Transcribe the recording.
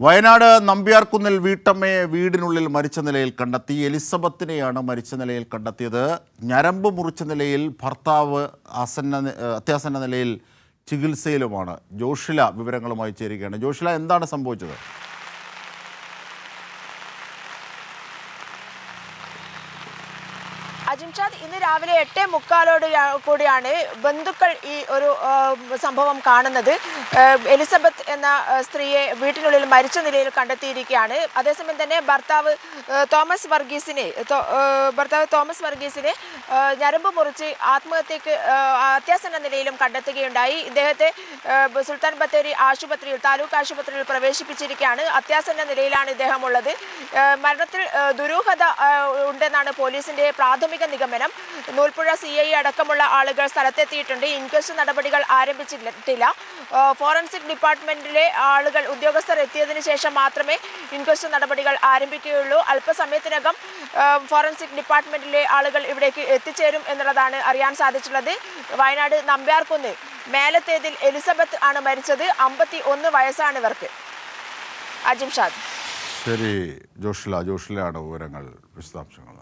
വയനാട് നമ്പ്യാർക്കുന്നിൽ വീട്ടമ്മയെ വീടിനുള്ളിൽ മരിച്ച നിലയിൽ കണ്ടെത്തി. എലിസബത്തിനെയാണ് മരിച്ച നിലയിൽ കണ്ടെത്തിയത്. ഞരമ്പ് മുറിച്ച നിലയിൽ ഭർത്താവ് അസന്ന അത്യാസന്ന നിലയിൽ ചികിത്സയിലുമാണ്. ജോഷില വിവരങ്ങളുമായി ചേരുകയാണ്. ജോഷില എന്താണ് സംഭവിച്ചത്? അജിംഷാദ് ഇന്ന് രാവിലെ എട്ടേ മുക്കാലോട് കൂടിയാണ് ബന്ധുക്കൾ ഈ ഒരു സംഭവം കാണുന്നത്. എലിസബത്ത് എന്ന സ്ത്രീയെ വീട്ടിനുള്ളിൽ മരിച്ച നിലയിൽ കണ്ടെത്തിയിരിക്കുകയാണ്. അതേസമയം തന്നെ ഭർത്താവ് തോമസ് വർഗീസിനെ ഭർത്താവ് തോമസ് വർഗീസിനെ ഞരമ്പ് മുറിച്ച് ആത്മഹത്യക്ക് അത്യാസന്ന നിലയിലും കണ്ടെത്തുകയുണ്ടായി. ഇദ്ദേഹത്തെ സുൽത്താൻ ബത്തേരി ആശുപത്രിയിൽ താലൂക്ക് ആശുപത്രിയിൽ പ്രവേശിപ്പിച്ചിരിക്കുകയാണ്. അത്യാസന്ന നിലയിലാണ് ഇദ്ദേഹം ഉള്ളത്. മരണത്തിൽ ദുരൂഹത ഉണ്ടെന്നാണ് പോലീസിന്റെ പ്രാഥമിക നിഗമനം. നൂൽപ്പുഴ സി ഐ അടക്കമുള്ള ആളുകൾ സ്ഥലത്തെത്തിയിട്ടുണ്ട്. ഇൻക്വസ്റ്റ് നടപടികൾ ആരംഭിച്ചിട്ടില്ല. ഫോറൻസിക് ഡിപ്പാർട്ട്മെന്റിലെ ആളുകൾ ഉദ്യോഗസ്ഥർ എത്തിയതിനു ശേഷം മാത്രമേ ഇൻക്വസ്റ്റ് നടപടികൾ ആരംഭിക്കുകയുള്ളൂ. അല്പസമയത്തിനകം ഫോറൻസിക് ഡിപ്പാർട്ട്മെന്റിലെ ആളുകൾ ഇവിടേക്ക് എത്തിച്ചേരും എന്നുള്ളതാണ് അറിയാൻ സാധിച്ചിട്ടുള്ളത്. വയനാട് നമ്പ്യാർക്കുന്ന് മേലത്തേതിൽ എലിസബത്ത് ആണ് മരിച്ചത്. അമ്പത്തി ഒന്ന് വയസ്സാണ് ഇവർക്ക്. അജിംഷാദ്. ശരി ജോഷില. ജോഷിലാണ് വിവരങ്ങൾ വിശദാംശങ്ങൾ.